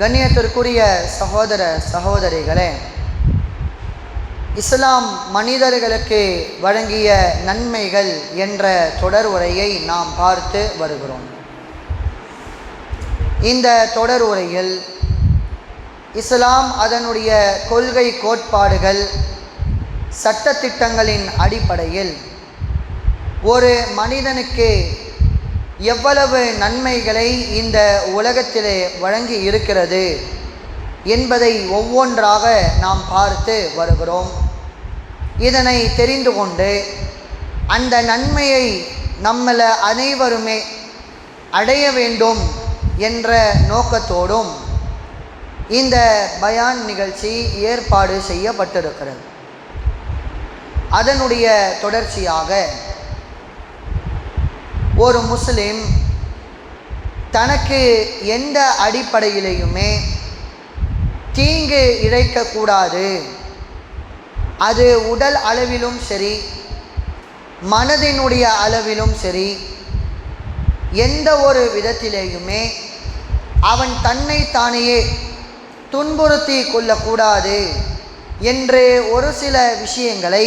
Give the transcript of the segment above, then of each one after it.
கண்ணியத்திற்குரிய சகோதர சகோதரிகளே இஸ்லாம் மனிதர்களுக்கு வழங்கிய நன்மைகள் என்ற தொடர் உரையை நாம் பார்த்து வருகிறோம். இந்த தொடர் உரையில் இஸ்லாம் அதனுடைய கொள்கை கோட்பாடுகள் சட்டத்திட்டங்களின் அடிப்படையில் ஒரு மனிதனுக்கு எவ்வளவு நன்மைகளை இந்த உலகத்திலே வழங்கி இருக்கிறது என்பதை ஒவ்வொன்றாக நாம் பார்த்து வருகிறோம். இதனை தெரிந்து கொண்டு அந்த நன்மையை நம்மள அனைவருமே அடைய வேண்டும் என்ற நோக்கத்தோடும் இந்த பயான் நிகழ்ச்சி ஏற்பாடு செய்யப்பட்டிருக்கிறது. அதனுடைய தொடர்ச்சியாக ஒரு முஸ்லீம் தனக்கு எந்த அடிப்படையிலையுமே தீங்கு இழைக்கக்கூடாது. அது உடல் அளவிலும் சரி மனதினுடைய அளவிலும் சரி எந்த ஒரு விதத்திலேயுமே அவன் தன்னை தானே துன்புறுத்தி கொள்ளக்கூடாது என்று ஒரு சில விஷயங்களை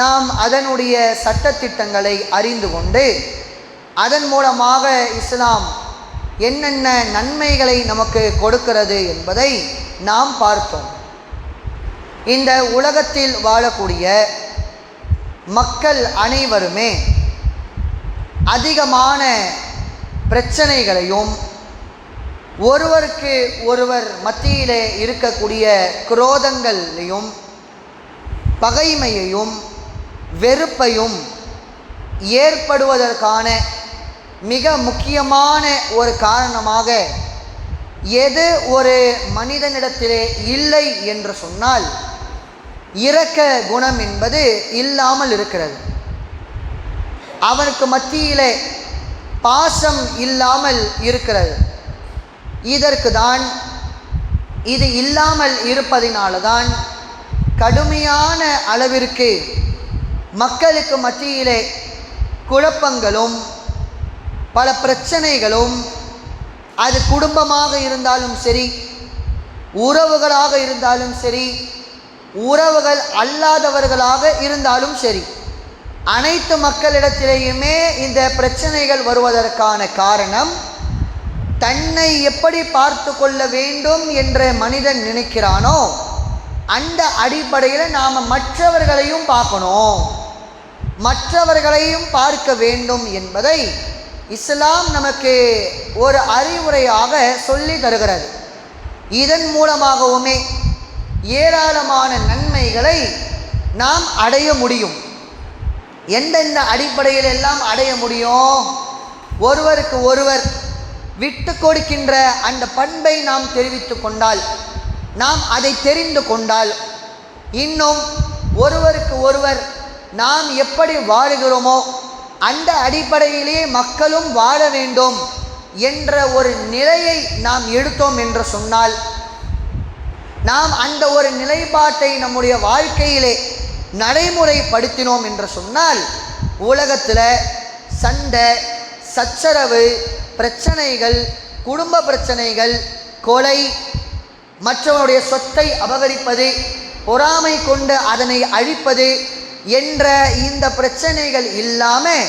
நாம் அதனுடைய சட்டத்திட்டங்களை அறிந்து கொண்டு அதன் மூலமாக இஸ்லாம் என்னென்ன நன்மைகளை நமக்கு கொடுக்கிறது என்பதை நாம் பார்த்தோம். இந்த உலகத்தில் வாழக்கூடிய மக்கள் அனைவருமே அதிகமான பிரச்சனைகளையும் ஒருவருக்கு ஒருவர் மத்தியிலே இருக்கக்கூடிய குரோதங்களையும் பகைமையையும் வெறுப்பையும் ஏற்படுவதற்கான மிக முக்கியமான ஒரு காரணமாக எது ஒரு மனிதனிடத்திலே இல்லை என்று சொன்னால் இரக்க குணம் என்பது இல்லாமல் இருக்கிறது. அவனுக்கு மத்தியிலே பாசம் இல்லாமல் இருக்கிறது. இதற்கு தான் இது இல்லாமல் இருப்பதினால தான் கடுமையான அளவிற்கு மக்களுக்கு மத்தியிலே குழப்பங்களும் பல பிரச்சனைகளும் அது குடும்பமாக இருந்தாலும் சரி உறவுகளாக இருந்தாலும் சரி உறவுகள் அல்லாதவர்களாக இருந்தாலும் சரி அனைத்து மக்களிடத்திலேயுமே இந்த பிரச்சனைகள் வருவதற்கான காரணம் தன்னை எப்படி பார்த்து கொள்ள வேண்டும் என்று மனிதன் நினைக்கிறானோ அந்த அடிப்படையில் நாம் மற்றவர்களையும் பார்க்கணும். மற்றவர்களையும் பார்க்க வேண்டும் என்பதை இஸ்லாம் நமக்கு ஒரு அறிவுரையாக சொல்லி தருகிறது. இதன் மூலமாகவுமே ஏராளமான நன்மைகளை நாம் அடைய முடியும். எந்தெந்த அடிப்படையில் எல்லாம் அடைய முடியும்? ஒருவருக்கு ஒருவர் விட்டு கொடுக்கின்ற அந்த பண்பை நாம் தெரிவித்து கொண்டால் நாம் அதை தெரிந்து கொண்டால் இன்னும் ஒருவருக்கு ஒருவர் நாம் எப்படி வாழுகிறோமோ அந்த அடிப்படையிலே மக்களும் வாழ வேண்டும் என்ற ஒரு நிலையை நாம் எடுத்தோம் என்று சொன்னால் நாம் அந்த ஒரு நிலைப்பாட்டை நம்முடைய வாழ்க்கையிலே நடைமுறைப்படுத்தினோம் என்று சொன்னால் உலகத்தில் சண்டை சச்சரவு பிரச்சனைகள் குடும்ப பிரச்சனைகள் கொலை மற்றவனுடைய சொத்தை அபகரிப்பது பொறாமை கொண்டு அதனை அழிப்பது என்ற இந்த பிரச்சனைகள் இல்லாமல்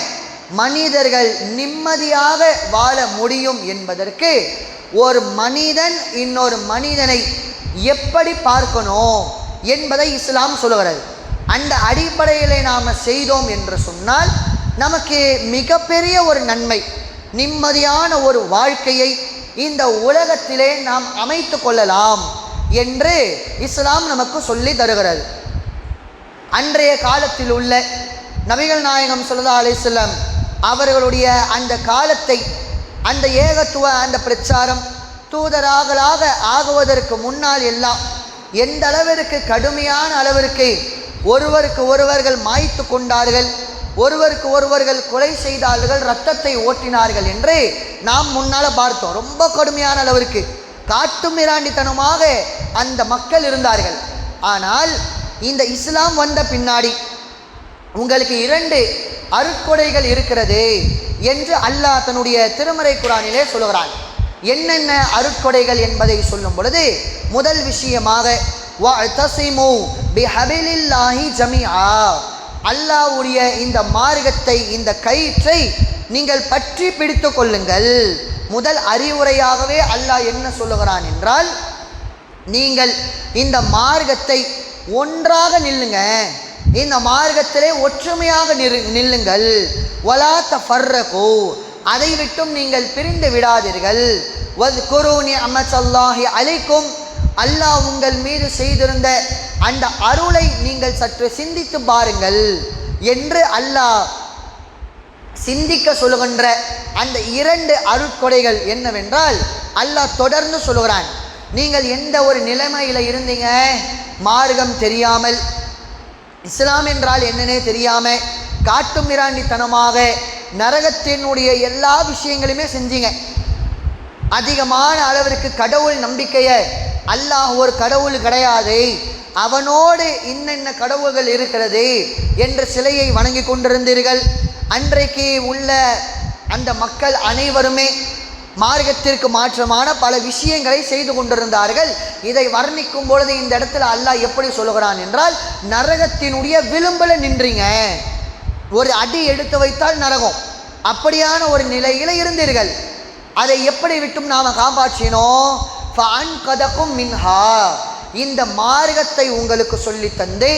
மனிதர்கள் நிம்மதியாக வாழ முடியும் என்பதற்கு ஒரு மனிதன் இன்னொரு மனிதனை எப்படி பார்க்கணும் என்பதை இஸ்லாம் சொல்லுகிறது. அந்த அடிப்படையில் நாம் செய்தோம் என்று சொன்னால் நமக்கு மிகப்பெரிய ஒரு நன்மை நிம்மதியான ஒரு வாழ்க்கையை இந்த உலகத்திலே நாம் அமைத்து கொள்ளலாம் என்று இஸ்லாம் நமக்கு சொல்லி தருகிறது. அன்றைய காலத்தில் உள்ள நபிகள் நாயகம் சொல்லா அலிஸ்லாம் அவர்களுடைய அந்த காலத்தை அந்த ஏகத்துவ அந்த பிரச்சாரம் தூதராகலாக ஆகுவதற்கு முன்னால் எல்லாம் எந்த அளவிற்கு கடுமையான அளவிற்கு ஒருவருக்கு ஒருவர்கள் மாய்த்து கொண்டார்கள் ஒருவருக்கு ஒருவர்கள் கொலை செய்தார்கள் ரத்தத்தை ஓட்டினார்கள் என்று நாம் முன்னால் பார்த்தோம். ரொம்ப கடுமையான அளவிற்கு காட்டு மிராண்டித்தனமாக அந்த மக்கள் இருந்தார்கள். ஆனால் இந்த இஸ்லாம் வந்த பின்னாடி உங்களுக்கு இரண்டு அருட்கொடைகள் இருக்கிறது என்று அல்லாஹ் தன்னுடைய திருமறை குரானிலே சொல்கிறான் என்னென்ன அருட்கொடைகள் என்பதை சொல்லும் பொழுது முதல் விஷயமாக அல்லாவுடைய அல்லாஹ்வுடைய இந்த மார்க்கத்தை இந்த கயிற்றை நீங்கள் பற்றி பிடித்து கொள்ளுங்கள். முதல் அறிவுரையாகவே அல்லாஹ் என்ன சொல்லுகிறான் என்றால் நீங்கள் இந்த மார்க்கத்தை ஒன்றாக நில்லுங்க. இந்த மார்க்கத்திலே ஒற்றுமையாக நிறு நில்லுங்கள். ஒலா தஃபர்ரகு. அதை விட்டும் நீங்கள் பிரிந்து விடாதீர்கள். வத் குருனி அமசல்லாஹி அலைக்கும். அல்லாஹ் உங்கள் மீது செய்திருந்த அந்த அருளை நீங்கள் சற்று சிந்தித்து பாருங்கள். என்று அல்லாஹ் சிந்திக்க சொல்லுகின்ற அந்த இரண்டு அருட்கொடைகள் என்னவென்றால் அல்லாஹ் தொடர்ந்து சொல்லுகிறான். நீங்கள் எந்த ஒரு நிலைமையில் இருந்தீங்க? மார்க்கம் தெரியாமல். இஸ்லாம் என்றால் என்னன்னே தெரியாமல் காட்டு மிராண்டித்தனமாக நரகத்தினுடைய எல்லா விஷயங்களுமே செஞ்சீங்க. அதிகமான அளவிற்கு கடவுள் நம்பிக்கையை அல்லாஹ் ஒரு கடவுள் கிடையாது. அவனோடு இன்னென்ன கடவுள்கள் இருக்கிறது என்ற சிலையை வணங்கி கொண்டிருந்தீர்கள். அன்றைக்கு உள்ள அந்த மக்கள் அனைவருமே மார்க்கத்திற்கு மாற்றமான பல விஷயங்களை செய்து கொண்டிருந்தார்கள். இதை வர்ணிக்கும் பொழுது இந்த இடத்துல அல்லாஹ் எப்படி சொல்லுகிறான் என்றால் நரகத்தினுடைய விளிம்பில் நின்றீங்க. ஒரு அடி எடுத்து வைத்தால் நரகம். அப்படியான ஒரு நிலையில் இருந்தீர்கள். அதை எப்படி விட்டும் நாம் காப்பாற்றினோம்? ஃபஅன் கதக்கும் மின்ஹா. இந்த மார்க்கத்தை உங்களுக்கு சொல்லித்தந்து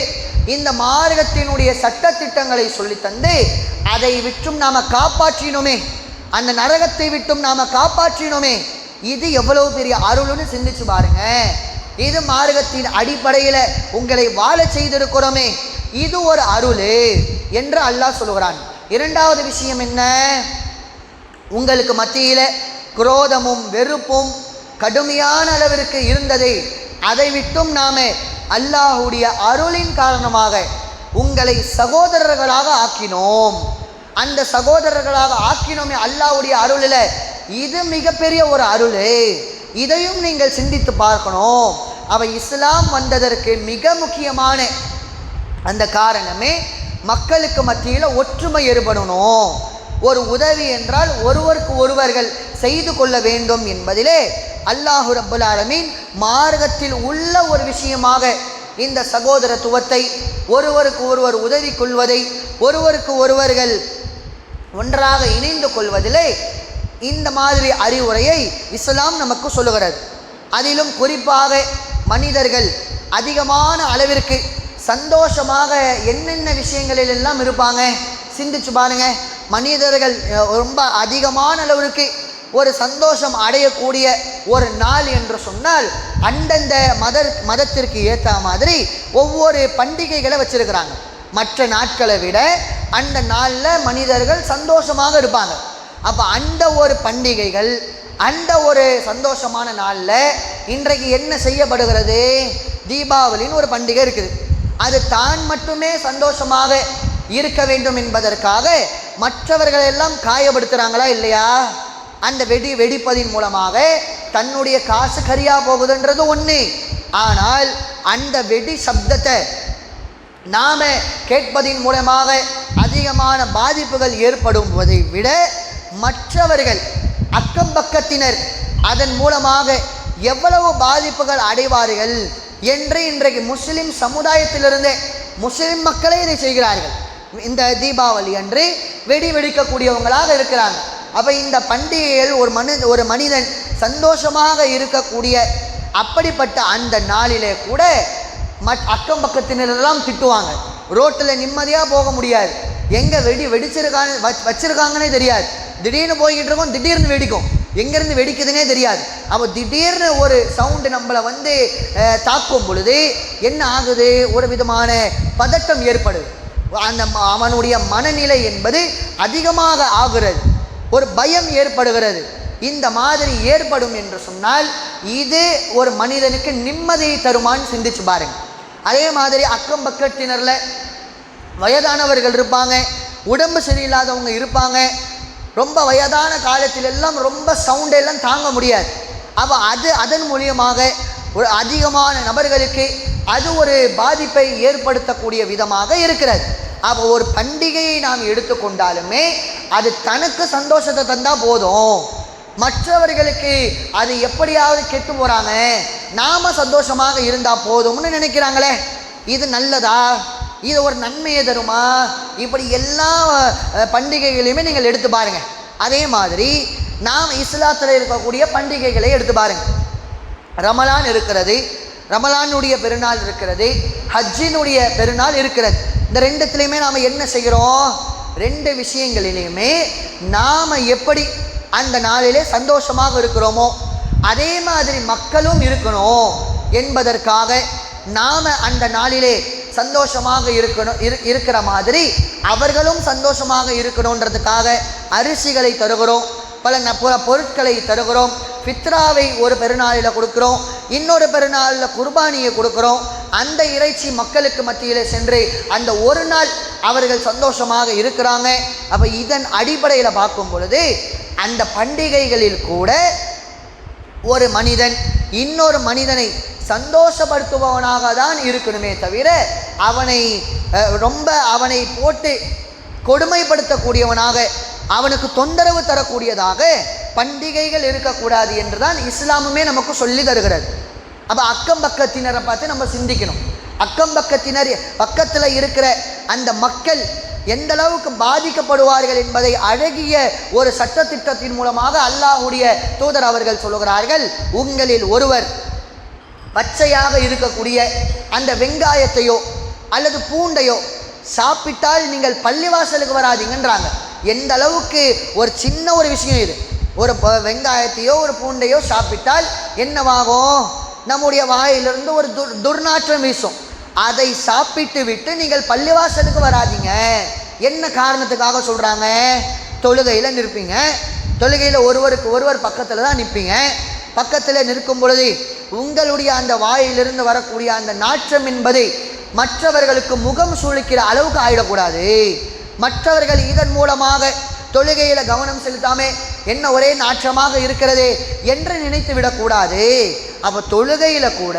இந்த மார்க்கத்தினுடைய சட்டத்திட்டங்களை சொல்லி தந்து அதை விற்றும் நாம் காப்பாற்றினோமே. அந்த நரகத்தை விட்டும் நாம் காப்பாற்றினோமே. இது எவ்வளவு பெரிய அருள்னு சிந்திச்சு பாருங்க. இது மார்க்கத்தின் அடிப்படையில் உங்களை வாழ செய்திருக்கிறோமே. இது ஒரு அருள் என்று அல்லாஹ் சொல்கிறான் இரண்டாவது விஷயம் என்ன? உங்களுக்கு மத்தியில் குரோதமும் வெறுப்பும் கடுமையான அளவிற்கு இருந்ததை அதை விட்டும் நாம அல்லாஹுடைய அருளின் காரணமாக உங்களை சகோதரர்களாக ஆக்கினோம். அந்த சகோதரர்களாக ஆக்கினோமே அல்லாஹ்வுடைய அருளில். இது மிகப்பெரிய ஒரு அருள். இதையும் நீங்கள் சிந்தித்து பார்க்கணும். அவை இஸ்லாம் வந்ததற்கு மிக முக்கியமான அந்த காரணமே மக்களுக்கு மத்தியில் ஒற்றுமை ஏற்படணும். ஒரு உதவி என்றால் ஒருவருக்கு ஒருவர்கள் செய்து கொள்ள வேண்டும் என்பதிலே அல்லாஹு ரப்புல் ஆலமீன் மார்க்கத்தில் உள்ள ஒரு விஷயமாக இந்த சகோதரத்துவத்தை ஒருவருக்கு ஒருவர் உதவி கொள்வதை ஒருவருக்கு ஒருவர்கள் ஒன்றாக இணைந்து கொள்வதிலே இந்த மாதிரி அறிவுரையை இஸ்லாம் நமக்கு சொல்லுகிறது. அதிலும் குறிப்பாக மனிதர்கள் அதிகமான அளவிற்கு சந்தோஷமாக என்னென்ன விஷயங்களில் எல்லாம் இருப்பாங்க? சிந்திச்சு பாருங்க. மனிதர்கள் ரொம்ப அதிகமான அளவிற்கு ஒரு சந்தோஷம் அடையக்கூடிய ஒரு நாள் என்று சொன்னால் அந்தந்த மத மதத்திற்கு ஏற்ற மாதிரி ஒவ்வொரு பண்டிகைகளை வச்சிருக்கிறாங்க. மற்ற நாட்களை விட அந்த நாளில் மனிதர்கள் சந்தோஷமாக இருப்பாங்க. அப்போ அந்த ஒரு பண்டிகைகள் அந்த ஒரு சந்தோஷமான நாளில் இன்றைக்கு என்ன செய்யப்படுகிறது? தீபாவளின்னு ஒரு பண்டிகை இருக்குது. அது தான் மட்டுமே சந்தோஷமாக இருக்க வேண்டும் என்பதற்காக மற்றவர்களெல்லாம் காயப்படுத்துகிறாங்களா இல்லையா? அந்த வெடி வெடிப்பதின் மூலமாக தன்னுடைய காசு கரியா போகுதுன்றது ஒன்று ஆனால் அந்த வெடி சப்தத்தை நாம் கேட்பதின் மூலமாக அதிகமான பாதிப்புகள் ஏற்படுவதை விட மற்றவர்கள் அக்கம் பக்கத்தினர் அதன் மூலமாக எவ்வளவு பாதிப்புகள் அடைவார்கள் என்று இன்றைக்கு முஸ்லிம் சமுதாயத்திலிருந்தே முஸ்லிம் மக்களே இதை செய்கிறார்கள். இந்த தீபாவளி அன்று வெடி வெடிக்கக்கூடியவங்களாக இருக்கிறாங்க. அப்போ இந்த பண்டிகைகள் ஒரு மனு ஒரு மனிதன் சந்தோஷமாக இருக்கக்கூடிய அப்படிப்பட்ட அந்த நாளிலே கூட மட் அக்கம் பக்கத்தினரெல்லாம் திட்டுவாங்க. ரோட்டில் நிம்மதியாக போக முடியாது. எங்கே வெடி வெடிச்சிருக்காங்க வச் வச்சிருக்காங்கன்னே தெரியாது. திடீர்னு போய்கிட்டு இருக்கோம் திடீர்னு வெடிக்கும். எங்கேருந்து வெடிக்குதுன்னே தெரியாது. அப்போ திடீர்னு ஒரு சவுண்டு நம்மளை வந்து தாக்கும் பொழுது என்ன ஆகுது? ஒரு விதமான பதட்டம் ஏற்படுது. அந்த ம- அவனுடைய மனநிலை என்பது அதிகமாக ஆகிறது. ஒரு பயம் ஏற்படுகிறது. இந்த மாதிரி ஏற்படும் என்று சொன்னால் இது ஒரு மனிதனுக்கு நிம்மதியை தருமான்னு சிந்திச்சு பாருங்க. அதே மாதிரி அக்கம் பக்கத்தினரில் வயதானவர்கள் இருப்பாங்க உடம்பு சரியில்லாதவங்க இருப்பாங்க. ரொம்ப வயதான காலத்தில் எல்லாம் ரொம்ப சவுண்டெல்லாம் தாங்க முடியாது. அப்போ அது அதன் மூலியமாக ஒரு அதிகமான நபர்களுக்கு அது ஒரு பாதிப்பை ஏற்படுத்தக்கூடிய விதமாக இருக்கிறது. அப்போ ஒரு பண்டிகையை நாம் எடுத்துக்கொண்டாலுமே அது தனக்கு சந்தோஷத்தை தந்தால் போதும். மற்றவர்களுக்கு அது எப்படியாவது கெட்டு போறாங்க நாம் சந்தோஷமாக இருந்தால் போதும்னு நினைக்கிறாங்களே. இது நல்லதா? இது ஒரு நன்மையை தருமா? இப்படி எல்லா பண்டிகைகளையுமே நீங்கள் எடுத்து பாருங்கள் அதே மாதிரி நாம் இஸ்லாத்தில் இருக்கக்கூடிய பண்டிகைகளை எடுத்து பாருங்கள் ரமலான் இருக்கிறது ரமலானுடைய பெருநாள் இருக்கிறது ஹஜ்ஜினுடைய பெருநாள் இருக்கிறது. இந்த ரெண்டுத்துலேயுமே நாம் என்ன செய்கிறோம்? ரெண்டு விஷயங்களிலையுமே நாம் எப்படி அந்த நாளிலே சந்தோஷமாக இருக்கிறோமோ? அதே மாதிரி மக்களும் இருக்கணும் என்பதற்காக நாம் அந்த நாளிலே சந்தோஷமாக இருக்கணும் இரு இருக்கிற மாதிரி அவர்களும் சந்தோஷமாக இருக்கணுன்றதுக்காக அரிசிகளை தருகிறோம் பல ந பல பொருட்களை தருகிறோம் பித்ராவை ஒரு பெருநாளில் கொடுக்குறோம் இன்னொரு பெருநாளில் குர்பானியை கொடுக்குறோம் அந்த இறைச்சி மக்களுக்கு மத்தியில் சென்று அந்த ஒரு நாள் அவர்கள் சந்தோஷமாக இருக்கிறாங்க. அப்போ இதன் அடிப்படையில் பார்க்கும் பொழுது அந்த பண்டிகைகளில் கூட ஒரு மனிதன் இன்னொரு மனிதனை சந்தோஷப்படுத்துபவனாக தான் இருக்கணுமே தவிர அவனை ரொம்ப அவனை போட்டு கொடுமைப்படுத்தக்கூடியவனாக அவனுக்கு தொந்தரவு தரக்கூடியதாக பண்டிகைகள் இருக்கக்கூடாது என்று தான் இஸ்லாமுமே நமக்கு சொல்லி தருகிறது. அப்போ அக்கம் பக்கத்தினரை பார்த்து நம்ம சிந்திக்கணும். அக்கம் பக்கத்தினர் பக்கத்தில் இருக்கிற அந்த மக்கள் எந்த அளவுக்கு பாதிக்கப்படுவார்கள் என்பதை அழகிய ஒரு சட்டத்திட்டத்தின் மூலமாக அல்லாஹ்வுடைய தூதர் அவர்கள் சொல்லுகிறார்கள். உங்களில் ஒருவர் பச்சையாக இருக்கக்கூடிய அந்த வெங்காயத்தையோ அல்லது பூண்டையோ சாப்பிட்டால் நீங்கள் பள்ளிவாசலுக்கு வராதீங்கன்றாங்க. எந்த அளவுக்கு ஒரு சின்ன ஒரு விஷயம் இது. ஒரு ப- வெங்காயத்தையோ ஒரு பூண்டையோ சாப்பிட்டால் என்னவாகும்? நம்முடைய வாயிலிருந்து ஒரு துர் துர்நாற்றம் வீசும். அதை சாப்பிட்டு விட்டு நீங்கள் பள்ளிவாசலுக்கு வராதீங்க. என்ன காரணத்துக்காக சொல்கிறாங்க தொழுகையில் நிற்பீங்க. தொழுகையில் ஒருவருக்கு ஒருவர் பக்கத்தில் தான் நிற்பீங்க. பக்கத்தில் நிற்கும் பொழுது உங்களுடைய அந்த வாயிலிருந்து வரக்கூடிய அந்த நாற்றம் என்பது மற்றவர்களுக்கு முகம் சுளிக்கிற அளவுக்கு ஆயிடக்கூடாது. மற்றவர்கள் இதன் மூலமாக தொழுகையில் கவனம் செலுத்தாமே என்ன ஒரே நாற்றமாக இருக்கிறது என்று நினைத்து விடக்கூடாது அப்போ தொழுகையில் கூட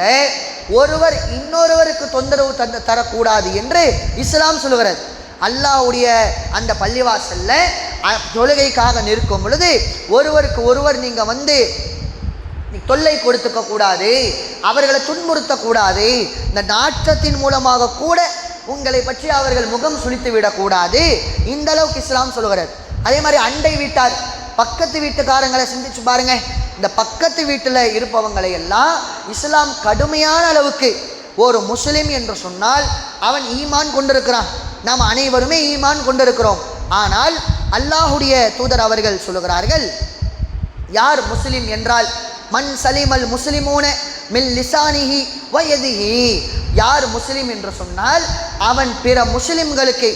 ஒருவர் இன்னொருவருக்கு தொந்தரவு தந்த தரக்கூடாது என்று இஸ்லாம் சொல்கிறது அல்லாஹ்வுடைய அந்த பள்ளிவாசல்ல அ- தொழுகைக்காக நிற்கும் பொழுது ஒருவருக்கு ஒருவர் நீங்கள் வந்து நீ தொல்லை கொடுத்துக்க கூடாது அவர்களை துன்புறுத்தக்கூடாது இந்த நாற்றத்தின் மூலமாக கூட உங்களை பற்றி அவர்கள் முகம் சுழித்து விடக்கூடாது இந்த அளவுக்கு இஸ்லாம் சொல்லுகிறது. அதே மாதிரி அண்டை வீட்டார் பக்கத்து வீட்டுக்காரங்களை சிந்திச்சு பாருங்க. இந்த பக்கத்து வீட்டில் இருப்பவங்களை எல்லாம் இஸ்லாம் கடுமையான அளவுக்கு ஒரு முஸ்லீம் என்று சொன்னால் அவன் ஈமான் கொண்டிருக்கிறான். நாம் அனைவருமே ஈமான் கொண்டிருக்கிறோம். ஆனால் அல்லாஹுடைய தூதர் அவர்கள் சொல்லுகிறார்கள் யார் முஸ்லீம் என்றால் மன் சலிமல் முஸ்லிமூன மில் லிசானிஹி வயதிஹி. யார் முஸ்லீம் என்று சொன்னால் அவன் பிற முஸ்லிம்களுக்கு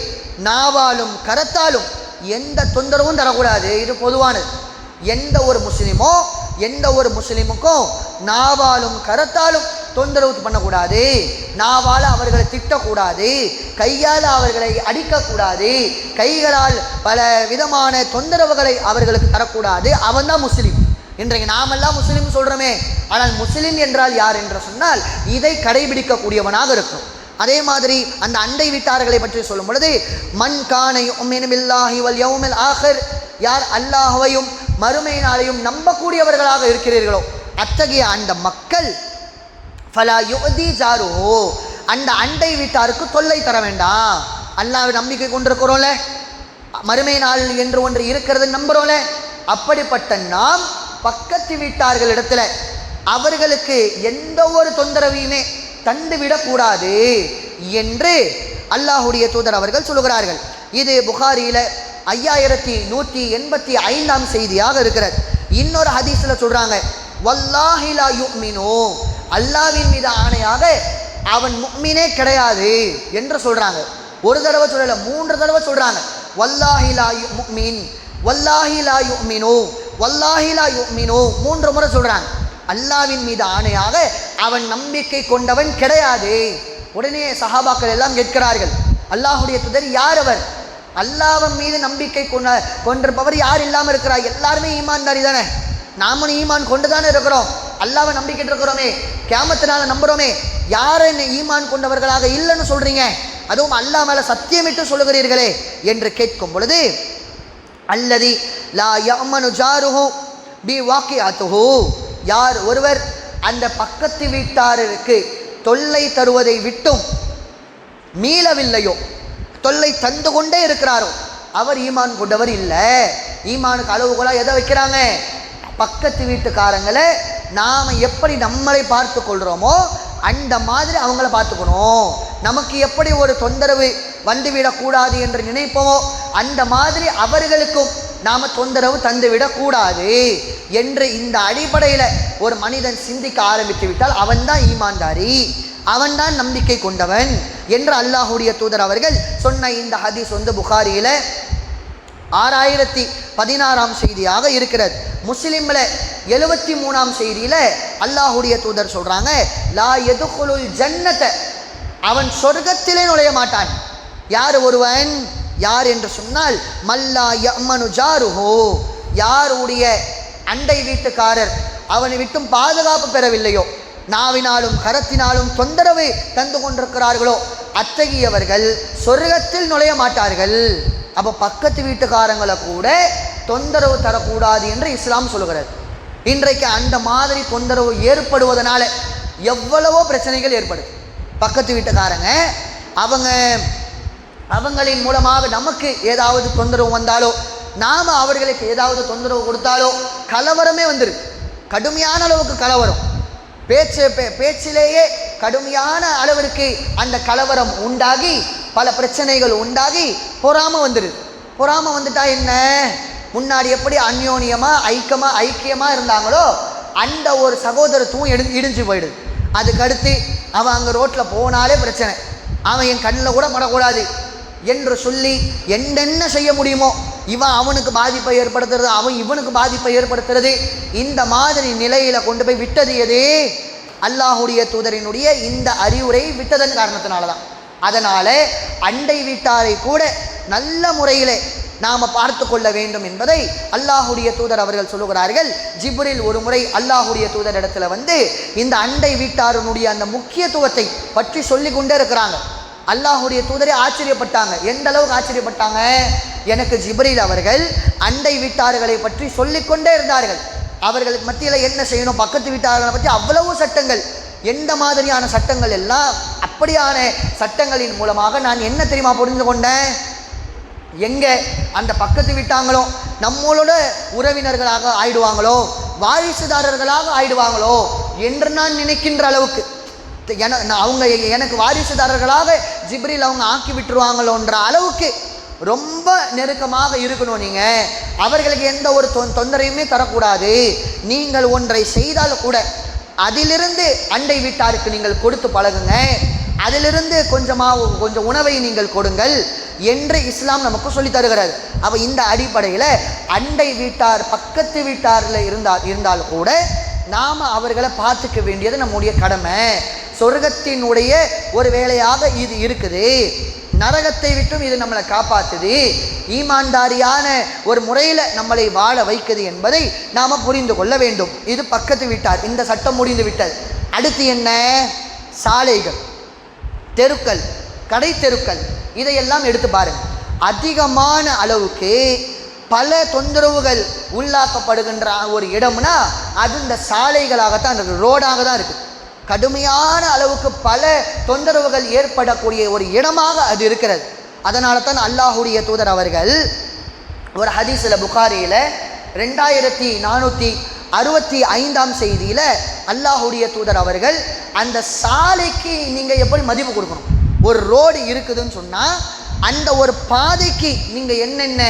நாவாலும் கரத்தாலும் எந்த தொந்தரவும் தரக்கூடாது. இது பொதுவானது. எந்த ஒரு முஸ்லீமோ எந்த ஒரு முஸ்லீமுக்கும் நாவாலும் கரத்தாலும் தொந்தரவு பண்ணக்கூடாது. நாவால் அவர்களை திட்டக்கூடாது. கையால் அவர்களை அடிக்கக்கூடாது. கைகளால் பல விதமான தொந்தரவுகளை அவர்களுக்கு தரக்கூடாது. அவன்தான் முஸ்லீம். இன்றைக்கு நாமெல்லாம் முஸ்லீம் சொல்கிறோமே ஆனால் முஸ்லீம் என்றால் யார் என்று சொன்னால் இதை கடைபிடிக்கக்கூடியவனாக இருக்கும். அதே மாதிரி அந்த அண்டை வீட்டார்களை பற்றி சொல்லும் பொழுது மண் கானை பில்லாஹி வல் யௌமில் ஆஹர். யார் அல்லாஹ்வையும் மறுமை நாளையும் நம்பக்கூடியவர்களாக இருக்கிறீர்களோ அத்தகைய அந்த மக்கள் ஃபலா யோதி ஜாருஹோ. அந்த அண்டை வீட்டாருக்கு தொல்லை தர வேண்டாம். அல்லாஹ் நம்பிக்கை கொண்டிருக்கிறோம்ல மறுமை நாள் என்று ஒன்று இருக்கிறது நம்புகிறோம்ல அப்படிப்பட்ட நாம் பக்கத்து வீட்டார்களிடத்துல அவர்களுக்கு எந்த ஒரு தொந்தரவையுமே தந்து விடக்கூடாது என்று அல்லாஹுடைய தூதர் அவர்கள் சொல்லுகிறார்கள். இது புகாரியில் ஐயாயிரத்தி நூற்றி எண்பத்தி ஐந்தாம் செய்தியாக இருக்கிறது. இன்னொரு ஹதீஸில் சொல்கிறாங்க வல்லாஹிலா யுக்மினோ அல்லாவின் மீது ஆணையாக அவன் முக்மினே கிடையாது என்று சொல்கிறாங்க ஒரு தடவை சொல்லலை மூன்று தடவை சொல்கிறாங்க வல்லாஹிலா யுக்மின் வல்லாஹிலா யுக்மினோ வல்லாஹிலா யுக்மினோ மூன்று முறை சொல்கிறாங்க அல்லாவின் மீது ஆணையாக அவன் நம்பிக்கை கொண்டவன் கிடையாது. உடனே சஹாபாக்கள் எல்லாம் கேட்கிறார்கள் அல்லாஹுடைய துதர் யார் அவர்? அல்லாவன் மீது நம்பிக்கை கொண்ட கொண்டிருப்பவர் யார் இல்லாமல் இருக்கிறார்? எல்லாருமே ஈமான்தாரி தானே. நாமளும் ஈமான் கொண்டு தானே இருக்கிறோம். அல்லாவை நம்பிக்கிட்டு இருக்கிறோமே. கேமத்தினால நம்புறோமே. யாரை என்ன ஈமான் கொண்டவர்களாக இல்லைன்னு சொல்றீங்க? அதுவும் அல்லாஹ் மேல சத்தியமிட்டு சொல்லுகிறீர்களே என்று கேட்கும் பொழுது அல்லதி லா யமனு ஜாருஹு பி வாக்கி யார் ஒருவர் அந்த பக்கத்து வீட்டாருக்கு தொல்லை தருவதை விட்டும் மீளவில்லையோ தொல்லை தந்து கொண்டே இருக்கிறாரோ அவர் ஈமான் கொண்டவர் இல்லை. ஈமானுக்கு அளவுகோலாக எதை வைக்கிறாங்க? பக்கத்து வீட்டுக்காரங்களை நாம் எப்படி நம்மளை பார்த்து கொள்கிறோமோ அந்த மாதிரி அவங்கள பார்த்துக்கணும். நமக்கு எப்படி ஒரு தொந்தரவு வந்துவிடக்கூடாது என்று நினைப்போமோ அந்த மாதிரி அவர்களுக்கும் நாம் தொந்தரவு தந்துவிடக்கூடாது என்று இந்த அடிப்படையில் ஒரு மனிதன் சிந்திக்க ஆரம்பித்து விட்டால் அவன்தான் ஈமான்தாரி அவன்தான் நம்பிக்கை கொண்டவன் என்று அல்லாஹுடைய தூதர் அவர்கள் சொன்ன இந்த ஹதீஸ் வந்து புகாரியில் ஆறாயிரத்தி பதினாறாம் செய்தியாக இருக்கிறது. முஸ்லீமில் எழுபத்தி மூணாம் செய்தியில் அல்லாஹுடைய தூதர் சொல்கிறாங்க லா எதுகுலுல் ஜன்னத்தை அவன் சொர்க்கத்திலே நுழைய மாட்டான். யார் ஒருவன்? யார் என்று சொன்னால் மல்லா யமனு ஜாருஹோ. யாருடைய அண்டை வீட்டுக்காரர் அவனை விட்டும் பாதுகாப்பு பெறவில்லையோ நாவினாலும் கரத்தினாலும் தொந்தரவு தந்து கொண்டிருக்கிறார்களோ அத்தகையவர்கள் சொர்க்கத்தில் நுழைய மாட்டார்கள். அப்போ பக்கத்து வீட்டுக்காரங்களை கூட தொந்தரவு தரக்கூடாது என்று இஸ்லாம் சொல்கிறது இன்றைக்கு அந்த மாதிரி தொந்தரவு ஏற்படுவதனால எவ்வளவோ பிரச்சனைகள் ஏற்படுது. பக்கத்து வீட்டுக்காரங்க அவங்க அவங்களின் மூலமாக நமக்கு ஏதாவது தொந்தரவு வந்தாலோ நாம் அவர்களுக்கு ஏதாவது தொந்தரவு கொடுத்தாலோ கலவரமே வந்துரு. கடுமையான அளவுக்கு கலவரம். பேச்சு பே- பேச்சிலேயே கடுமையான அளவிற்கு அந்த கலவரம் உண்டாகி பல பிரச்சனைகள் உண்டாகி பொறாமல் வந்துடுது பொறாமல் வந்துட்டா என்ன? முன்னாடி எப்படி அந்யோன்யமாக ஐக்கியமாக ஐக்கியமாக இருந்தாங்களோ அந்த ஒரு சகோதரத்துவம் எடு இடிஞ்சு போயிடுது. அதுக்கடுத்து அவன் அங்கே ரோட்டில் போனாலே பிரச்சனை. அவன் என் கண்ணில் கூட படக்கூடாது. என்று சொல்லி என்னென்ன செய்ய முடியுமோ இவன் அவனுக்கு பாதிப்பை ஏற்படுத்துறது அவன் இவனுக்கு பாதிப்பை ஏற்படுத்துறது இந்த மாதிரி நிலையில கொண்டு போய் விட்டது எது? அல்லாஹுடைய தூதரினுடைய இந்த அறிவுரை விட்டதன் காரணத்தினால தான் அதனால அண்டை வீட்டாரை கூட நல்ல முறையில் நாம் பார்த்து கொள்ள வேண்டும் என்பதை அல்லாஹுடைய தூதர் அவர்கள் சொல்லுகிறார்கள். ஜிப்ரில் ஒரு முறை அல்லாஹுடைய தூதர் இடத்துல வந்து இந்த அண்டை வீட்டாரனுடைய அந்த முக்கியத்துவத்தை பற்றி சொல்லி கொண்டே இருக்கிறாங்க. அல்லாஹுடைய தூதரே ஆச்சரியப்பட்டாங்க. எந்த அளவுக்கு ஆச்சரியப்பட்டாங்க? எனக்கு ஜிப்ரீல் அவர்கள் அண்டை வீட்டார்களை பற்றி சொல்லிக்கொண்டே இருந்தார்கள். அவர்களுக்கு மத்தியில் என்ன செய்யணும்? பக்கத்து வீட்டார்களை பற்றி அவ்வளவு சட்டங்கள். எந்த மாதிரியான சட்டங்கள் எல்லாம்? அப்படியான சட்டங்களின் மூலமாக நான் என்ன தெரியுமா புரிந்து கொண்டேன்? எங்கே அந்த பக்கத்து வீட்டாங்களோ நம்மளோட உறவினர்களாக ஆயிடுவாங்களோ வாரிசுதாரர்களாக ஆயிடுவாங்களோ என்று நான் நினைக்கின்ற அளவுக்கு. என நான் அவங்க எனக்கு வாரிசுதாரர்களாக ஜிப்ரில் அவங்க ஆக்கி விட்டுருவாங்களோன்ற அளவுக்கு ரொம்ப நெருக்கமாக இருக்கணும் நீங்கள் அவர்களுக்கு எந்த ஒரு தொ தொந்தரையுமே தரக்கூடாது. நீங்கள் ஒன்றை செய்தால் கூட அதிலிருந்து அண்டை வீட்டாருக்கு நீங்கள் கொடுத்து பழகுங்க. அதிலிருந்து கொஞ்சமாக கொஞ்சம் உணவை நீங்கள் கொடுங்கள் என்று இஸ்லாம் நமக்கு சொல்லித் தருகிறது. அப்போ இந்த அடிப்படையில் அண்டை வீட்டார் பக்கத்து வீட்டாரில் இருந்தால் இருந்தால் கூட நாம் அவர்களை பார்த்துக்க வேண்டியது நம்முடைய கடமை. சொர்க்கத்தினுடைய ஒரு வேலையாக இது இருக்குது. நரகத்தை விட்டும் இது நம்மளை காப்பாற்றுது ஈமான்தாரியான ஒரு முறையில் நம்மளை வாழ வைக்குது என்பதை நாம் புரிந்து கொள்ள வேண்டும். இது பக்கத்து வீட்டார். இந்த சட்டம் முடிந்து விட்டது. அடுத்து என்ன? சாலைகள் தெருக்கள் கடை தெருக்கள் இதையெல்லாம் எடுத்து பாருங்கள் அதிகமான அளவுக்கு பல தொந்தரவுகள் உள்ளாக்கப்படுகின்ற ஒரு இடம்னா அது இந்த சாலைகளாகத்தான் இருக்குது. ரோடாக தான் இருக்குது. கடுமையான அளவுக்கு பல தொந்தரவுகள் ஏற்படக்கூடிய ஒரு இடமாக அது இருக்கிறது. அதனால தான் அல்லாஹுடைய தூதர் அவர்கள் ஒரு ஹதீஸில் புகாரியில் ரெண்டாயிரத்தி நானூற்றி அறுபத்தி ஐந்தாம் செய்தியில் அல்லாஹுடைய தூதர் அவர்கள் அந்த சாலைக்கு நீங்கள் எப்படி மதிப்பு கொடுக்கணும்? ஒரு ரோடு இருக்குதுன்னு சொன்னால் அந்த ஒரு பாதைக்கு நீங்கள் என்னென்ன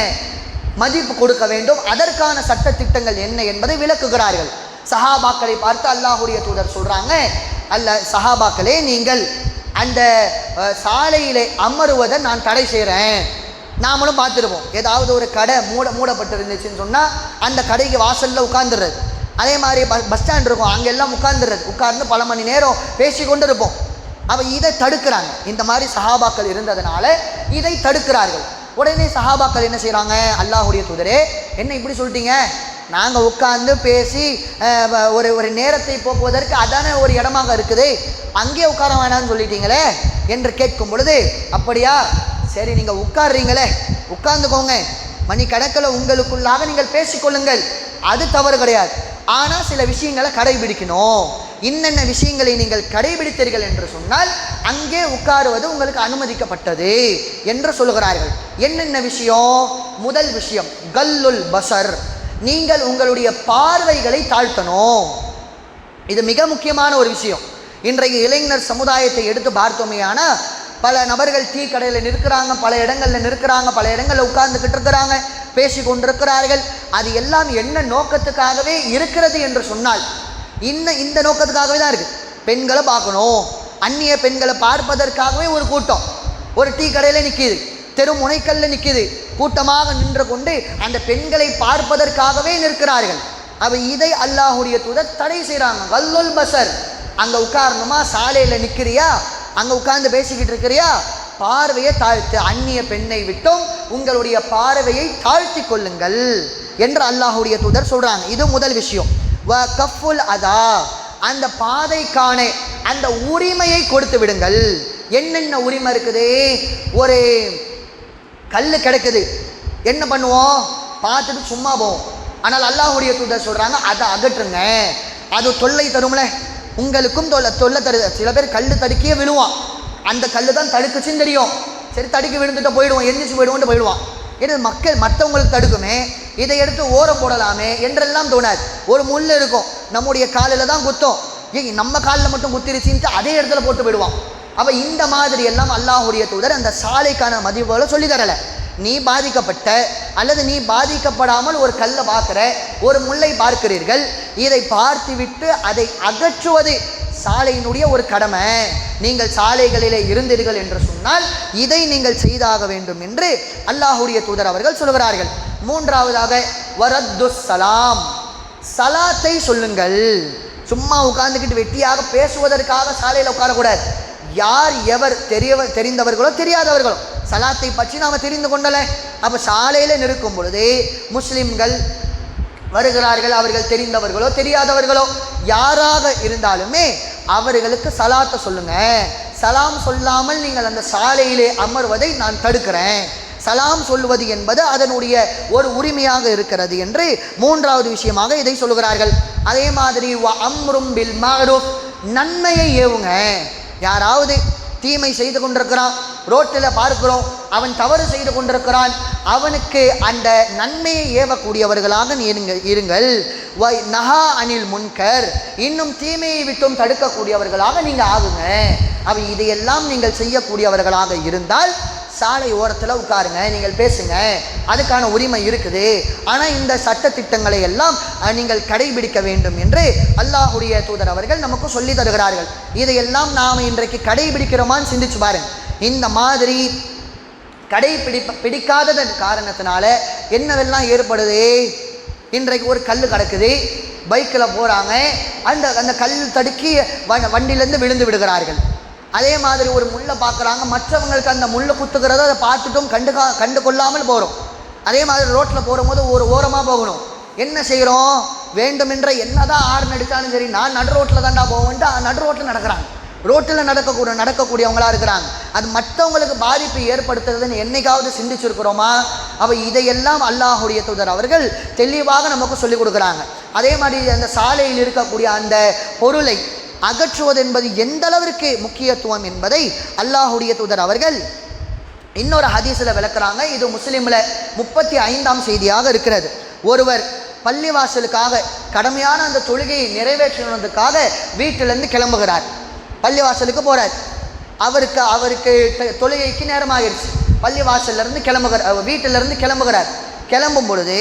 மதிப்பு கொடுக்க வேண்டும்? அதற்கான சட்டத்திட்டங்கள் என்ன என்பதை விளக்குகிறார்கள். சஹாபாக்களை பார்த்து அல்லாஹுடைய தூதர் சொல்கிறாங்க அல்ல சஹாபாக்களே நீங்கள் அந்த சாலையில் அமருவதை நான் தடை செய்கிறேன் நாமளும் பார்த்துருப்போம். ஏதாவது ஒரு கடை மூட மூடப்பட்டு இருந்துச்சுன்னு சொன்னால் அந்த கடைக்கு வாசலில் உட்காந்துடுறது அதே மாதிரி பஸ் பஸ் ஸ்டாண்ட் இருக்கும் அங்கெல்லாம் உட்காந்துடுறது உட்கார்ந்து பல மணி நேரம் பேசி கொண்டு இருப்போம் அவள் இதை தடுக்கிறாங்க. இந்த மாதிரி சஹாபாக்கள் இருந்ததுனால இதை தடுக்கிறார்கள். உடனே சஹாபாக்கள் என்ன செய்கிறாங்க அல்லாஹுடைய தூதரே என்ன இப்படி சொல்லிட்டீங்க நாங்கள் உட்காந்து பேசி ஒரு ஒரு நேரத்தை போக்குவதற்கு அதானே ஒரு இடமாக இருக்குது. அங்கேயே உட்கார வேணாம்னு சொல்லிட்டீங்களே என்று கேட்கும் பொழுது அப்படியா? சரி நீங்கள் உட்காடுறீங்களே உட்கார்ந்துக்கோங்க. மணி கணக்கில் உங்களுக்குள்ளாக நீங்கள் பேசிக்கொள்ளுங்கள். அது தவறு கிடையாது. ஆனால் சில விஷயங்களை கடைபிடிக்கணும். இன்னென்ன விஷயங்களை நீங்கள் கடைபிடித்தீர்கள் என்று சொன்னால் அங்கே உட்காருவது உங்களுக்கு அனுமதிக்கப்பட்டது என்று சொல்கிறார்கள். என்னென்ன விஷயம்? முதல் விஷயம் கல்லுல் பசர். நீங்கள் உங்களுடைய பார்வைகளை தாழ்த்தணும். இது மிக முக்கியமான ஒரு விஷயம். இன்றைக்கு இளைஞர் சமுதாயத்தை எடுத்து பார்த்தோமேயானா பல நபர்கள் டீ கடையில் நிற்கிறாங்க பல இடங்களில் நிற்கிறாங்க பல இடங்களில் உட்கார்ந்துக்கிட்டு இருக்கிறாங்க பேசி கொண்டிருக்கிறார்கள். அது எல்லாம் என்ன நோக்கத்துக்காகவே இருக்கிறது என்று சொன்னால் இன்னும் இந்த நோக்கத்துக்காகவே தான் இருக்குது பெண்களை பார்க்கணும். அந்நிய பெண்களை பார்ப்பதற்காகவே ஒரு கூட்டம். ஒரு டீ கடையில் நிற்கிது தெரு முனைக்கல்ல நிற்கிது கூட்டமாக நின்று கொண்டு அந்த பெண்களை பார்ப்பதற்காகவே நிற்கிறார்கள். அப்ப இதை அல்லாஹுடைய தூதர் தடை செய்கிறாங்க கல்லுல் பசர் அங்கே உட்காரணுமா? சாலையில் நிற்கிறியா அங்கே உட்கார்ந்து பேசிக்கிட்டு இருக்கிறியா? பார்வையை தாழ்த்து அந்நிய பெண்ணை விட்டும் உங்களுடைய பார்வையை தாழ்த்தி கொள்ளுங்கள் என்று அல்லாஹுடைய தூதர் சொல்கிறாங்க இது முதல் விஷயம். வ கஃபுல் அதா. அந்த பாதைக்கான அந்த உரிமையை கொடுத்து விடுங்கள். என்னென்ன உரிமை இருக்குது? ஒரு கல் கிடைக்குது. என்ன பண்ணுவோம்? பார்த்துட்டு சும்மா போவோம். ஆனால் அல்லாஹுடைய தூதர் சொல்கிறாங்க அதை அகற்றுங்க. அது தொல்லை தரும்ல. உங்களுக்கும் தொல்லை தொல்லை தருது சில பேர் கல் தடுக்கியே விழுவான். அந்த கல் தான் தடுக்குச்சுன்னு தெரியும். சரி தடுக்கி விழுந்துட்டு போயிடுவோம் எந்திரிச்சு போயிடுவோம்னு போயிடுவான். ஏன்னா மக்கள் மற்றவங்களுக்கு தடுக்குமே? இதை எடுத்து ஓரம் போடலாமே என்றெல்லாம் தோணாது. ஒரு முள் இருக்கும். நம்முடைய காலில் தான் குத்தும். ஏ நம்ம காலில் மட்டும் குத்திருச்சின்ட்டு அதே இடத்துல போட்டு போயிடுவான். அப்போ இந்த மாதிரி எல்லாம் அல்லாஹுடைய தூதர் அந்த சாலைக்கான மதிப்புகளை சொல்லி தரலை நீ பாதிக்கப்பட்ட அல்லது நீ பாதிக்கப்படாமல் ஒரு கல்லை பார்க்குற ஒரு முல்லை பார்க்கிறீர்கள் இதை பார்த்துவிட்டு அதை அகற்றுவது சாலையினுடைய ஒரு கடமை. நீங்கள் சாலைகளிலே இருந்தீர்கள் என்று சொன்னால் இதை நீங்கள் செய்தாக வேண்டும் என்று அல்லாஹுடைய தூதர் அவர்கள் சொல்கிறார்கள் மூன்றாவதாக வரத்து சலாம். சலாத்தை சொல்லுங்கள். சும்மா உட்கார்ந்துக்கிட்டு வெட்டியாக பேசுவதற்காக சாலையில் உட்காரக்கூடாது. யார் எவர் தெரிய தெரிந்தவர்களோ தெரியாதவர்களோ சலாத்தை பற்றி நாம் தெரிந்து கொண்டலை. அப்போ சாலையில் நிற்கும் பொழுது முஸ்லிம்கள் வருகிறார்கள் அவர்கள் தெரிந்தவர்களோ தெரியாதவர்களோ யாராக இருந்தாலுமே அவர்களுக்கு சலாத்தை சொல்லுங்கள் சலாம் சொல்லாமல் நீங்கள் அந்த சாலையிலே அமர்வதை நான் தடுக்கிறேன். சலாம் சொல்லுவது என்பது அதனுடைய ஒரு உரிமையாக இருக்கிறது என்று மூன்றாவது விஷயமாக இதை சொல்லுகிறார்கள். அதே மாதிரி அம்ரும் பில் மஅரூஃப் நன்மையை ஏவுங்க. யாராவது தீமை செய்து கொண்டிருக்கிறான் ரோட்டில் பார்க்கிறோம் அவன் தவறு செய்து கொண்டிருக்கிறான் அவனுக்கு அந்த நன்மையை ஏவக்கூடியவர்களாக இருங்கள் இருங்கள். வை நகா அனில் முன்கர் இன்னும் தீமையை விட்டும் தடுக்கக்கூடியவர்களாக நீங்கள் ஆகுங்க. அவ இதையெல்லாம் நீங்கள் செய்யக்கூடியவர்களாக இருந்தால் சாலை ஓரத்தில் உட்காருங்க நீங்கள் பேசுங்க. அதுக்கான உரிமை இருக்குது. ஆனால் இந்த சட்ட திட்டங்களை எல்லாம் நீங்கள் கடைபிடிக்க வேண்டும் என்று அல்லாஹுடைய தூதர் அவர்கள் நமக்கு சொல்லி தருகிறார்கள். இதையெல்லாம் நாம் இன்றைக்கு கடைபிடிக்கிறோமான்னு சிந்திச்சு பாருங்க. இந்த மாதிரி கடைபிடி பிடிக்காததன் காரணத்தினால என்னவெல்லாம் ஏற்படுது? இன்றைக்கு ஒரு கல் கிடக்குது. பைக்கில் போகிறாங்க அந்த அந்த கல் தடுக்கி வ- வண்டியிலேருந்து விழுந்து விடுகிறார்கள். அதே மாதிரி ஒரு முள்ளை பார்க்குறாங்க. மற்றவங்களுக்கு அந்த முள்ளை குத்துக்கிறத அதை பார்த்துட்டும் கண்டுகா கண்டு கொள்ளாமல் போகிறோம் அதே மாதிரி ரோட்டில் போகும்போது ஒரு ஓரமாக போகணும். என்ன செய்கிறோம் வேண்டுமென்ற என்னதான் ஆறு நடித்தாலும் சரி நான் நடு ரோட்டில் தாண்டா போவேன்ட்டு நடு ரோட்டில் நடக்கிறாங்க. ரோட்டில் நடக்கக்கூடிய நடக்கக்கூடியவங்களா இருக்கிறாங்க. அது மற்றவங்களுக்கு பாதிப்பு ஏற்படுத்துறதுன்னு என்னைக்காவது சிந்திச்சிருக்கிறோமா? அவள் இதையெல்லாம் அல்லாஹுடைய தூதர் அவர்கள் தெளிவாக நமக்கு சொல்லிக் கொடுக்குறாங்க. அதே மாதிரி அந்த சாலையில் இருக்கக்கூடிய அந்த பொருளை அகற்றுவது என்பது எந்த அளவிற்கு முக்கியத்துவம் என்பதை அல்லாஹுடைய தூதர் அவர்கள் இன்னொரு ஹதீஸில் விளக்குறாங்க. இது முஸ்லீமில் முப்பத்தி ஐந்தாம் செய்தியாக இருக்கிறது. ஒருவர் பள்ளிவாசலுக்காக கடமையான அந்த தொழுகையை நிறைவேற்றினதுக்காக வீட்டிலேருந்து கிளம்புகிறார். பள்ளிவாசலுக்கு போகிறார் அவருக்கு அவருக்கு தொழுகைக்கு நேரமாகிடுச்சு பள்ளிவாசல்லேருந்து கிளம்புகிறார் வீட்டிலேருந்து கிளம்புகிறார். கிளம்பும் பொழுது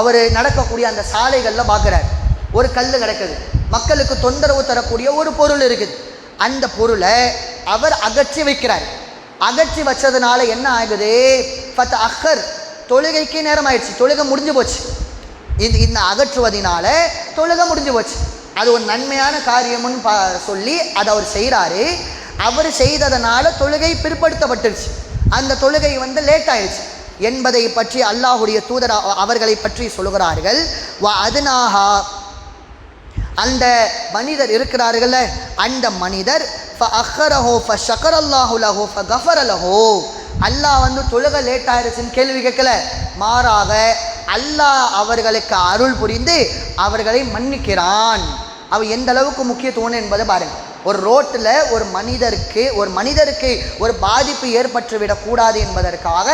அவர் நடக்கக்கூடிய அந்த சாலைகளில் பார்க்குறார் ஒரு கல் கிடக்குது. மக்களுக்கு தொந்தரவு தரக்கூடிய ஒரு பொருள் இருக்குது. அந்த பொருளை அவர் அகற்றி வைக்கிறார். அகற்றி வச்சதுனால என்ன ஆகுது? பத் அஹர் தொழுகைக்கு நேரம் ஆயிடுச்சு தொழுகை முடிஞ்சு போச்சு. இது இந்த அகற்றுவதனால தொழுகை முடிஞ்சு போச்சு. அது ஒரு நன்மையான காரியம்னு பா சொல்லி அதை அவர் செய்கிறாரு அவர் செய்ததனால தொழுகை பிற்படுத்தப்பட்டுருச்சு. அந்த தொழுகை வந்து லேட் ஆயிடுச்சு. என்பதை பற்றி அல்லாஹுடைய தூதர் அவர்களை பற்றி சொல்லுகிறார்கள் வ அதுனாஹா அந்த மனிதர் இருக்கிறார்கள அந்த மனிதர் அஹரஹோ ஃப ஷக்கர் அல்லாஹு லஹோ ஃப கஃபர் அல்லாஹ் வந்து தொழுக லேட் ஆயிருச்சுன்னு கேள்வி கேட்கல. மாறாக அல்லாஹ் அவர்களுக்கு அருள் புரிந்து அவர்களை மன்னிக்கிறான். அவன் எந்த அளவுக்கு முக்கியத்துவம் என்பதை பாருங்கள் ஒரு ரோட்டில் ஒரு மனிதருக்கு ஒரு மனிதருக்கு ஒரு பாதிப்பு ஏற்பட்டுவிடக்கூடாது என்பதற்காக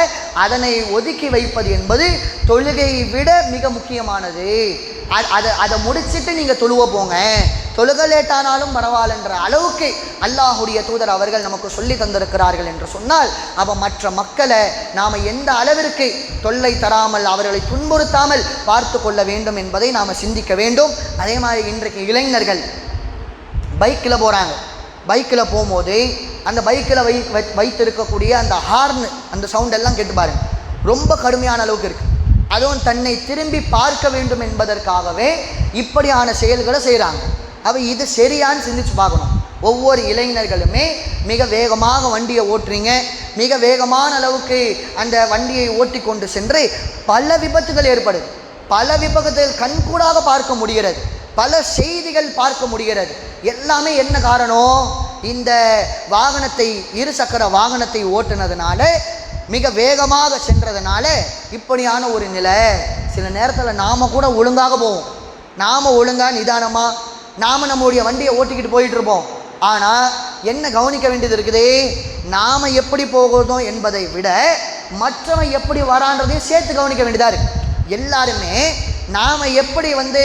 அதனை ஒதுக்கி வைப்பது என்பது தொழுகையை விட மிக முக்கியமானது. அது அதை அதை முடிச்சுட்டு நீங்கள் தொழுவ போங்க. தொழுக லேட்டானாலும் பரவாயில்லன்ற அளவுக்கு அல்லாஹுடைய தூதர் அவர்கள் நமக்கு சொல்லி தந்திருக்கிறார்கள் என்று சொன்னால் அப்போ மற்ற மக்களை நாம் எந்த அளவிற்கு தொல்லை தராமல் அவர்களை துன்புறுத்தாமல் பார்த்து கொள்ள வேண்டும் என்பதை நாம் சிந்திக்க வேண்டும். அதே மாதிரி இன்றைக்கு இளைஞர்கள் பைக்கில் போகிறாங்க பைக்கில் போகும்போது அந்த பைக்கில் வை வைத்திருக்கக்கூடிய அந்த ஹார்னு அந்த சவுண்ட் எல்லாம் கேட்டு பாருங்க. ரொம்ப கடுமையான அளவுக்கு இருக்குது அதுவும் தன்னை திரும்பி பார்க்க வேண்டும் என்பதற்காகவே இப்படியான செயல்களை செய்கிறாங்க அவ இது சரியான்னு சிந்திச்சு பார்க்கணும். ஒவ்வொரு இளைஞர்களுமே மிக வேகமாக வண்டியை ஓட்டுறீங்க. மிக வேகமான அளவுக்கு அந்த வண்டியை ஓட்டி கொண்டு சென்று பல விபத்துகள் ஏற்படுது. பல விபத்துகள் கண்கூடாக பார்க்க முடிகிறது. பல செய்திகள் பார்க்க முடிகிறது. எல்லாமே என்ன காரணம்? இந்த வாகனத்தை இருசக்கர வாகனத்தை ஓட்டுனதுனால மிக வேகமாக சென்றதுனால இப்படியான ஒரு நிலை. சில நேரத்தில் நாம் கூட ஒழுங்காக போவோம். நாம ஒழுங்காக நிதானமாக நாம் நம்முடைய வண்டியை ஓட்டிக்கிட்டு போயிட்டு இருப்போம். ஆனால் என்ன கவனிக்க வேண்டியது இருக்குது? நாம் எப்படி போகிறதோ என்பதை விட மற்றவன் எப்படி வரான்றதையும் சேர்த்து கவனிக்க வேண்டியதாக இருக்கு. எல்லாருமே நாம் எப்படி வந்து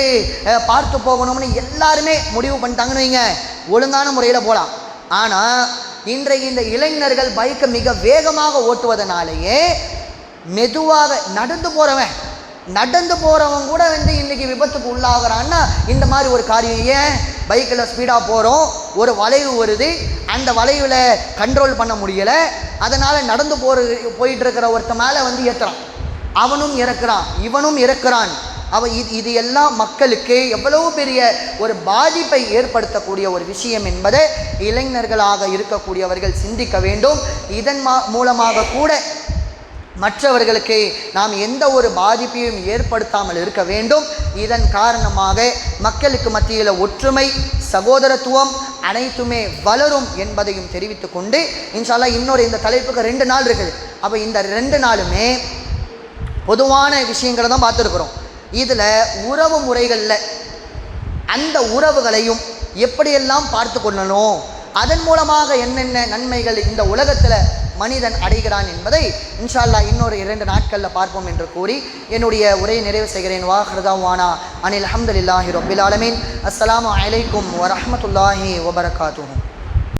பார்த்து போகணும்னு எல்லாருமே முடிவு பண்ணிட்டாங்கன்னு வைங்க. ஒழுங்கான முறையில் போகலாம் ஆனால் இன்றைய இந்த இளைஞர்கள் பைக்கை மிக வேகமாக ஓட்டுவதனாலேயே மெதுவாக நடந்து போகிறவன் நடந்து போகிறவன் கூட வந்து இன்றைக்கி விபத்துக்கு உள்ளாகிறான்னா இந்த மாதிரி ஒரு காரியம் ஏன்? பைக்கில் ஸ்பீடாக போகிறோம் ஒரு வளைவு வருது அந்த வளைவில் கண்ட்ரோல் பண்ண முடியலை அதனால் நடந்து போகிற போயிட்டு இருக்கிற ஒருத்த மேலே வந்து ஏற்றுறான் அவனும் இறக்குறான் இவனும் இறக்குறான். அவன் இது இது எல்லாம் மக்களுக்கு எவ்வளவு பெரிய ஒரு பாதிப்பை ஏற்படுத்தக்கூடிய ஒரு விஷயம் என்பதை இளைஞர்களாக இருக்கக்கூடியவர்கள் சிந்திக்க வேண்டும். இதன் மா மூலமாக கூட மற்றவர்களுக்கு நாம் எந்த ஒரு பாதிப்பையும் ஏற்படுத்தாமல் இருக்க வேண்டும். இதன் காரணமாக மக்களுக்கு மத்தியில் ஒற்றுமை சகோதரத்துவம் அனைத்துமே வளரும் என்பதையும் தெரிவித்து கொண்டு இன்ஷால்லா இன்னொரு இந்த தலைப்புக்கு ரெண்டு நாள் இருக்குது. அப்போ இந்த ரெண்டு நாளுமே பொதுவான விஷயங்களை தான் பார்த்துருக்குறோம். இதில் உறவு முறைகளில் அந்த உறவுகளையும் எப்படியெல்லாம் பார்த்து கொள்ளணும்? அதன் மூலமாக என்னென்ன நன்மைகள் இந்த உலகத்தில் மனிதன் அடைகிறான் என்பதை இன்ஷால்லா இன்னொரு இரண்டு நாட்களில் பார்ப்போம் என்று கூறி என்னுடைய உரையை நிறைவு செய்கிறேன். வாஹ்ரதா வானா. அனில் அஹமதுல்லாஹி ரொபில் ஆலமீன். அஸ்லாம் அலைக்கும் வரமத்துல்லாஹி வபரகாத்துஹு.